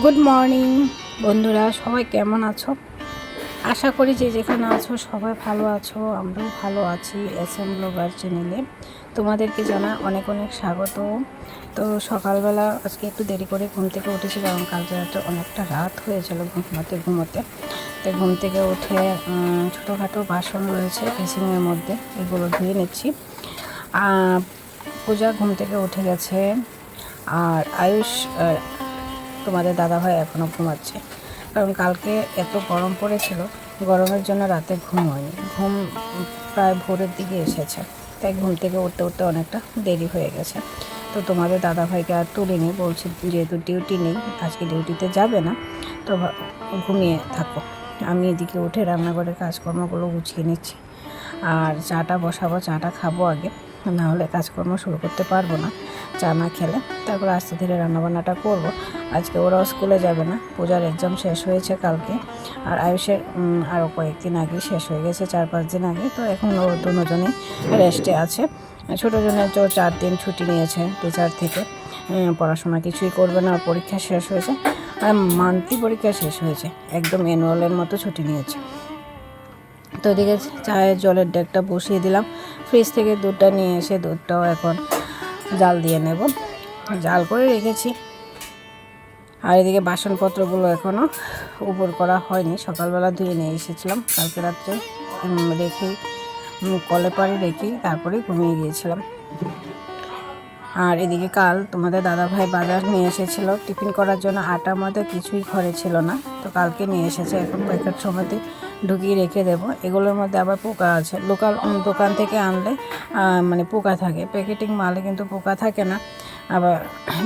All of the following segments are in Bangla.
গুড মর্নিং বন্ধুরা, সবাই কেমন আছো? আশা করি যে যেখানে আছো সবাই ভালো আছো, আমরাও ভালো আছি এস এম ব্লগার চ্যানেলে তোমাদেরকে জানা অনেক অনেক স্বাগত। তো সকালবেলা আজকে একটু দেরি করে ঘুম থেকে উঠেছি, কারণ কালকে রাতে অনেকটা রাত হয়েছিল ঘুমাতে ঘুমোতে। তো ঘুম থেকে উঠে ছোটোখাটো বাসন রয়েছে বেসিংয়ের মধ্যে, এগুলো ধুয়ে নিচ্ছি। পূজা ঘুম থেকে উঠে গেছে। আর আয়ুষ তোমাদের দাদাভাই এখনও ঘুমাচ্ছে। কারণ কালকে এত গরম পড়েছিল, গরমের জন্য রাতে ঘুম হয়নি। ঘুম প্রায় ভোরের দিকে এসেছে। তাই ঘুম থেকে উঠতে উঠতে অনেকটা দেরি হয়ে গেছে। তো তোমাদের দাদাভাইকে আর তুলিনি, বলছি যেহেতু ডিউটি নেই, আজকে ডিউটিতে যাবে না, তো ঘুমিয়ে থাকো। আমি এদিকে উঠে রান্নাঘরের কাজকর্মগুলো গুছিয়ে নিচ্ছি। আর চাটা বসাবো, চাটা খাব আগে। না হলে কাজকর্ম শুরু করতে পারব না, চা না খেলে। তারপর আস্তে ধীরে রান্নাবান্নাটা করব। আজকে ওরাও স্কুলে যাবে না, পূজার এক্সাম শেষ হয়েছে কালকে। আর আয়ুষের আরও কয়েকদিন আগে শেষ হয়ে গেছে, চার পাঁচ দিন আগে। তো এখন ও দুজনেই রেস্টে আছে। ছোটো জনের তো চার দিন ছুটি নিয়েছে টিচার থেকে। পড়াশোনা কিছুই করবে না, পরীক্ষা শেষ হয়েছে। আর মান্থলি পরীক্ষা শেষ হয়েছে, একদম অ্যানুয়ালের মতো ছুটি নিয়েছে। তো এদিকে চায়ের জলের ডেকটা বসিয়ে দিলাম। ফ্রিজ থেকে দুধটা নিয়ে এসে দুধটাও এখন জাল দিয়ে নেব। জাল করে রেখেছি। আর এদিকে বাসনপত্রগুলো এখনও উপর করা হয়নি। সকালবেলা ধুয়ে নিয়ে এসেছিলাম। কালকে রাত্রে উম, কলে পাড়ে রেখেই তারপরে ঘুমিয়ে গিয়েছিলাম। আর এদিকে কাল তোমাদের দাদাভাই বাজার নিয়ে এসেছিল। টিফিন করার জন্য আটা ময়দা কিছুই ঘরে ছিল না। তো কালকে নিয়ে এসেছে। এখন প্যাকেট সময়তে ঢুকিয়ে রেখে দেবো। এগুলোর মধ্যে আবার পোকা আছে। লোকাল দোকান থেকে আনলে মানে পোকা থাকে। প্যাকেটিং মালে কিন্তু পোকা থাকে না। আবার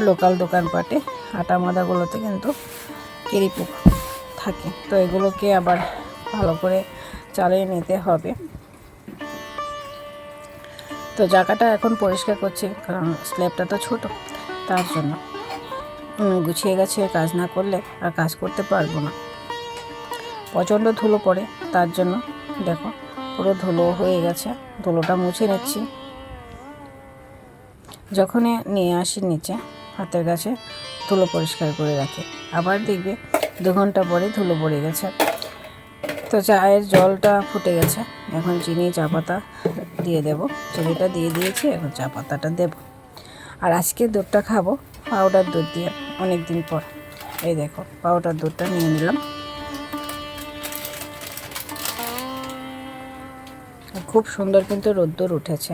লোকাল দোকানপাটে আটা ময়দাগুলোতে কিন্তু কেরি পোকা থাকে। তো এগুলোকে আবার ভালো করে চালিয়ে নিতে হবে। তো জায়গাটা এখন পরিষ্কার করছি, কারণ স্ল্যাবটা তো ছোট, তার জন্য। গুছিয়ে গেছে কাজ না করলে আর কাজ করতে পারব না। প্রচণ্ড ধুলো পড়ে, তার জন্য দেখো পুরো ধুলো হয়ে গেছে, ধুলোটা মুছে নিচ্ছি। যখনই নিয়ে আসি নিচে, হাতের কাছে ধুলো পরিষ্কার করে রাখি। আবার দেখবে দু ঘণ্টা পরে ধুলো পড়ে গেছে। তো চায়ের জলটা ফুটে গেছে, এখন চিনি, চা পাতা দিয়ে দেব। চিনিটা দিয়ে দিয়েছি, এখন চা পাতাটা দেব। আর আজকে দুধটা খাব, পাউডার দুধ দিয়ে অনেক দিন পর। এই দেখো, পাউডার দুধটা নিয়ে নিলাম। খুব সুন্দর কিন্তু রোদ্দুর উঠেছে।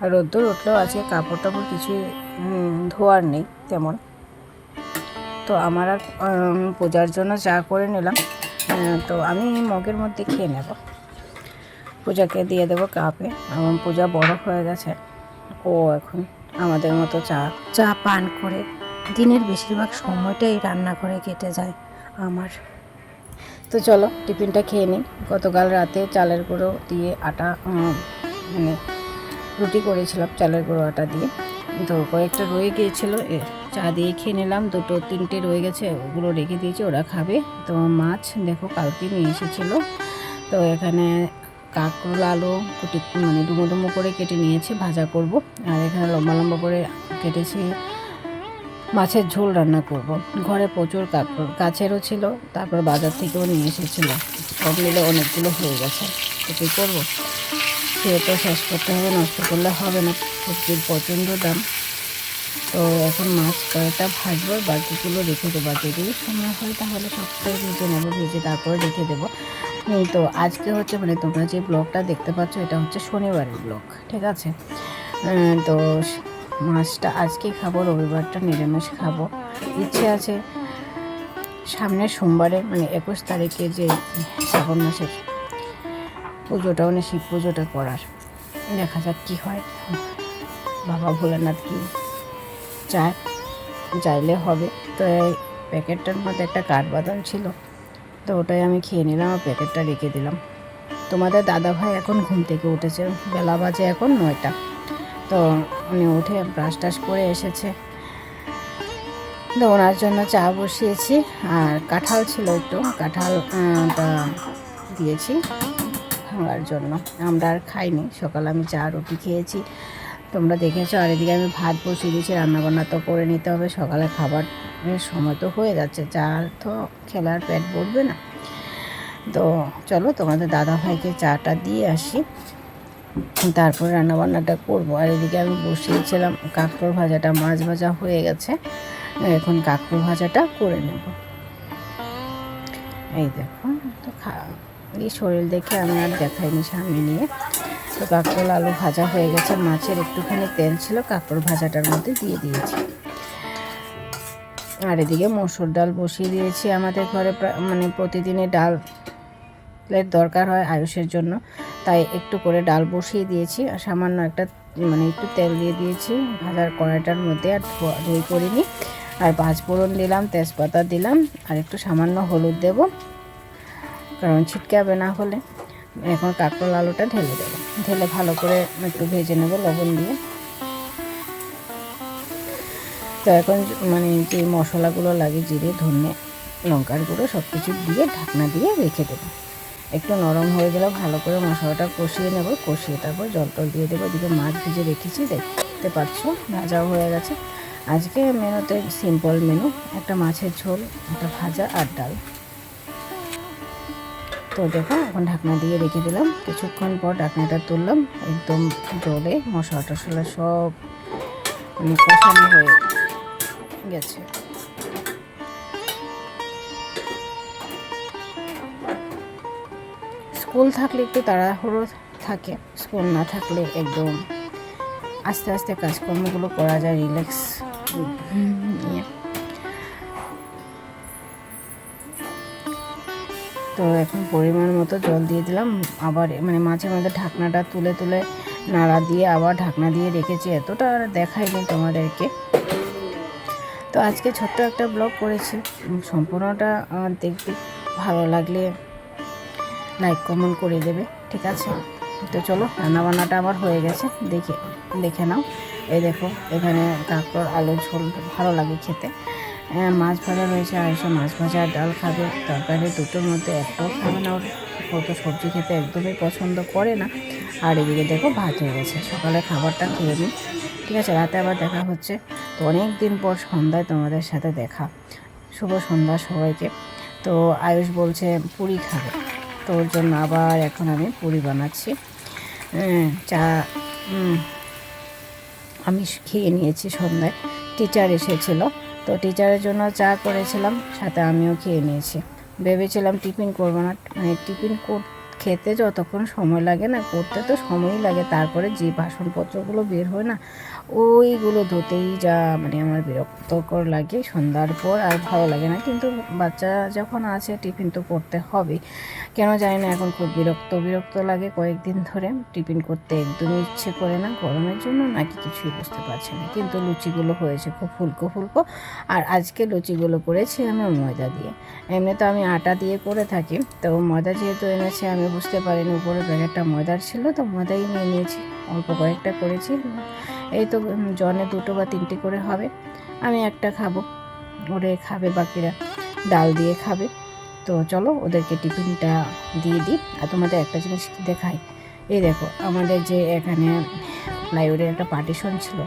আর রোদ্দুর উঠলেও আজকে কাপড় টাপড় কিছুই ধোয়ার নেই তেমন। তো আমার আর পূজার জন্য চা করে নিলাম। তো আমি মগের মধ্যে খেয়ে নেব। পূজাকে দিয়ে দেবো কাপে। এবং পূজা বড় হয়ে গেছে। ও এখন আমাদের মতো চা চা পান করে দিনের বেশিরভাগ সময়টাই রান্না করে কেটে যায়। আমার তো চলো, টিফিনটা খেয়ে নিই। গতকাল রাতে চালের গুঁড়ো দিয়ে আটা মানে রুটি করেছিলাম চালের গুঁড়ো আটা দিয়ে। তো কয়েকটা রয়ে গিয়েছিল চা দিয়ে খেয়ে নিলাম। দুটো, তিনটে রয়ে গেছে, ওগুলো রেখে দিয়েছি, ওরা খাবে। তো মাছ দেখো কালকে নিয়ে এসেছিল। তো এখানে কাঁকরোল, আলু কুটি মানে ডুমো ডুমো করে কেটে নিয়েছি, ভাজা করব। আর এখানে লম্বা লম্বা করে কেটেছি মাছের ঝোল রান্না করব। ঘরে প্রচুর কাঁকরোল গাছেরও ছিল, তারপর বাজার থেকেও নিয়ে এসেছিল। সব মিলে অনেকগুলো হয়ে গেছে। তো কী করব? খেয়ে তো শেষ করতে হবে, নষ্ট করলে হবে না। সবজির প্রচণ্ড দাম। তো এখন মাছ কয়েকটা ভাজবো? বাকিগুলো রেখে দেবো। যদি সময় হয় তাহলে সবটাই ভেজে নেব, ভেজে তারপরে রেখে দেবো। তো, আজকে হচ্ছে মানে তোমরা যে ব্লগটা দেখতে পাচ্ছ, এটা হচ্ছে শনিবারের ব্লগ, ঠিক আছে? তো মাছটা আজকেই খাব, রবিবারটা নিরামিষ খাব। ইচ্ছে আছে সামনের সোমবারে মানে একুশ তারিখে যে শ্রাবণ মাসের পুজোটা মানে শিব পুজোটা করার। দেখা যাক কী হয়। বাবা ভোলেনাথ কি চায় চাইলে হবে। তো এই প্যাকেটটার মধ্যে একটা কাঠবাদাম ছিল, তো ওটাই আমি খেয়ে নিলাম আর প্যাকেটটা রেখে দিলাম। তোমাদের দাদা ভাই এখন ঘুম থেকে উঠেছে, বেলা বাজে এখন নয়টা। তো উনি উঠে ব্রাশ টাশ করে এসেছে। তো ওনার জন্য চা বসিয়েছি, আর কাঁঠাল ছিল একটু। কাঁঠাল দিয়েছি খাওয়ার জন্য। আমরা আর খাইনি, সকালে আমি চা, রুটি খেয়েছি। তোমরা দেখেছ, আর এদিকে আমি ভাত বসিয়ে দিয়েছি, রান্নাবান্না তো করে নিতে হবে। সকালে খাবারের সময় তো হয়ে যাচ্ছে, চা তো খেলার পেট ভরবে না। তো চলো তোমাদের দাদা ভাইকে চাটা দিয়ে আসি। তারপর রান্নাবান্নাটা করব। আর এদিকে আমি বসিয়েছিলাম কাঁকড়োর ভাজাটা, মাছ ভাজা হয়ে গেছে। এখন কাঁকড়োর ভাজাটা করে নেব। এই দেখো, তো খা এই শরীর দেখে আমি আর দেখাইনি সামনে নিয়ে। তো কাঁকরোল আলু ভাজা হয়ে গেছে, মাছের একটুখানি তেল ছিল কাঁকড় ভাজাটার মধ্যে দিয়ে দিয়েছি। আর এদিকে মসুর ডাল বসিয়ে দিয়েছি আমাদের ঘরে মানে প্রতিদিনই ডালের দরকার হয় আয়ুষের জন্য। তাই একটু করে ডাল বসিয়ে দিয়েছি আর সামান্য একটা মানে একটু তেল দিয়ে দিয়েছি ভাজার কড়াইটার মধ্যে আর ধুই করিনি। আর পাঁচ ফোড়ন দিলাম, তেজপাতা দিলাম আর একটু সামান্য হলুদ দেব। কারণ ছিটকাবে না হলে। এখন কাঁকরোল আলুটা ঢেলে দেবো। ঢেলে ভালো করে একটু ভেজে নেব লবণ দিয়ে। তো এখন মানে যে মশলাগুলো লাগে, জিরে, ধনে লঙ্কার গুঁড়ো সব কিছু দিয়ে ঢাকনা দিয়ে রেখে দেবো। একটু নরম হয়ে গেলে ভালো করে মশলাটা কষিয়ে নেব। কষিয়ে তারপর জল টল দিয়ে দেবো। এদিকে মাছ ভিজে রেখেছি, দেখতে পাচ্ছ? ভাজাও হয়ে গেছে। আজকে মেনুতে সিম্পল মেনু একটা মাছের ঝোল, একটা ভাজা আর ডাল। তো দেখো, এখন ঢাকনা দিয়ে রেখে দিলাম। কিছুক্ষণ পর ঢাকনাটা তুললাম। একদম জলে মশলা টশলা সব মানে কষানো হয়ে গেছে। স্কুল থাকলে একটু তাড়াহুড়ো থাকে, স্কুল না থাকলে একদম আস্তে আস্তে কাজকর্মগুলো করা যায় রিল্যাক্স তো এখন পরিমাণ মতো জল দিয়ে দিলাম, আবার মানে মাঝে মাঝে ঢাকনাটা তুলে তুলে নাড়া দিয়ে আবার ঢাকনা দিয়ে রেখেছি, এতটা আর দেখাইনি তোমাদেরকে। তো আজকে ছোট্ট একটা ব্লগ করেছি সম্পূর্ণটা দেখবে ভালো লাগলে লাইক কমেন্ট করে দেবে ঠিক আছে? তো চলো রান্নাবান্নাটা আমার হয়ে গেছে দেখে দেখে নাও। এই দেখো এখানে কাঁকড় আলু ঝোল ভালো লাগে খেতে। হ্যাঁ, মাছ ভাজা রয়েছে এসে মাছ ভাজা ডাল খাবে তরকারি দুটোর মধ্যে একটাও খাবে না ওর সবজি খেতে একদমই পছন্দ করে না। আর এদিকে দেখো ভাত হয়ে গেছে সকালে খাবারটা খেয়ে নিই ঠিক আছে? রাতে আবার দেখা হচ্ছে। তো অনেক দিন পর সন্ধ্যায় তোমাদের সাথে দেখা। শুভ সন্ধ্যা সবাইকে। তো আয়ুষ বলছে পুরি খাবে। তো ওর জন্য আবার এখন আমি পুরি বানাচ্ছি। চা আমি খেয়ে নিয়েছি সন্ধ্যায়। টিচার এসেছিল। তো টিচারের জন্য চা করেছিলাম, সাথে আমিও খেয়ে নিয়েছি। ভেবেছিলাম টিফিন করব না। মানে টিফিন কর- খেতে যতক্ষণ সময় লাগে না, করতে তো সময়ই লাগে। তারপরে যে বাসনপত্রগুলো বের হয় না, ওইগুলো ধুতেই যা মানে আমার বিরক্তকর লাগে। সন্ধ্যার পর আর ভালো লাগে না। কিন্তু বাচ্চা যখন আছে, টিফিন তো করতে হবে। কেন জানি না, এখন খুব বিরক্ত বিরক্ত লাগে কয়েকদিন ধরে। টিফিন করতে একদমই ইচ্ছে করে না গরমের জন্য, নাকি কিছুই বুঝতে পারছি না। কিন্তু লুচিগুলো হয়েছে খুব ফুলকো ফুলকো। আর আজকে লুচিগুলো করেছি আমি ময়দা দিয়ে। এমনি তো আমি আটা দিয়ে করে থাকি। তো ময়দা যেহেতু এনেছে, আমি বুঝতে পারিনি, উপরে প্যাকেটটা ময়দার ছিল তো ময়দাই নিয়ে নিয়েছি, অল্প কয়েকটা করেছি। এই তো জনে দুটো বা তিনটে করে হবে, আমি একটা খাব, ওরে খাবে বাকিরা, ডাল দিয়ে খাবে। তো চলো ওদেরকে টিফিনটা দিয়ে দিই, আর তোমাদের একটা জিনিস দেখাই। এই দেখো, আমাদের যে এখানে প্লাইউডের একটা পার্টিশন ছিল,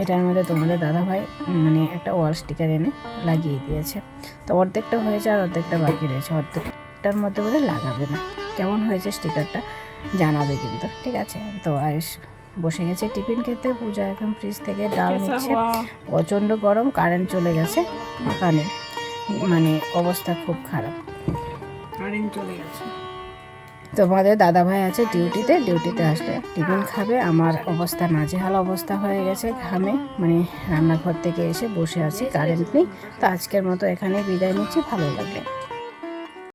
এটার মধ্যে তোমাদের দাদাভাই মানে একটা ওয়াল স্টিকার এনে লাগিয়ে দিয়েছে। তো অর্ধেকটা হয়েছে আর অর্ধেকটা বাকি রয়েছে, অর্ধেকটার মধ্যে বলে লাগাবে না। কেমন হয়েছে স্টিকারটা জানাবে কিন্তু ঠিক আছে? তো আয়ুষ বসে গেছে টিফিন খেতে পূজা এখন ফ্রিজ থেকে ডাল নিচ্ছে। প্রচণ্ড গরম কারেন্ট চলে গেছে। ওখানে মানে অবস্থা খুব খারাপ। কারেন্ট চলে গেছে। তোমাদের দাদা ভাই আছে ডিউটিতে ডিউটিতে আসলে টিফিন খাবে আমার অবস্থা নাজেহাল অবস্থা হয়ে গেছে ঘামে। মানে রান্নাঘর থেকে এসে বসে আছি কারেন্ট নেই। তো আজকের মতো এখানে বিদায় নিচ্ছি ভালো লাগলে।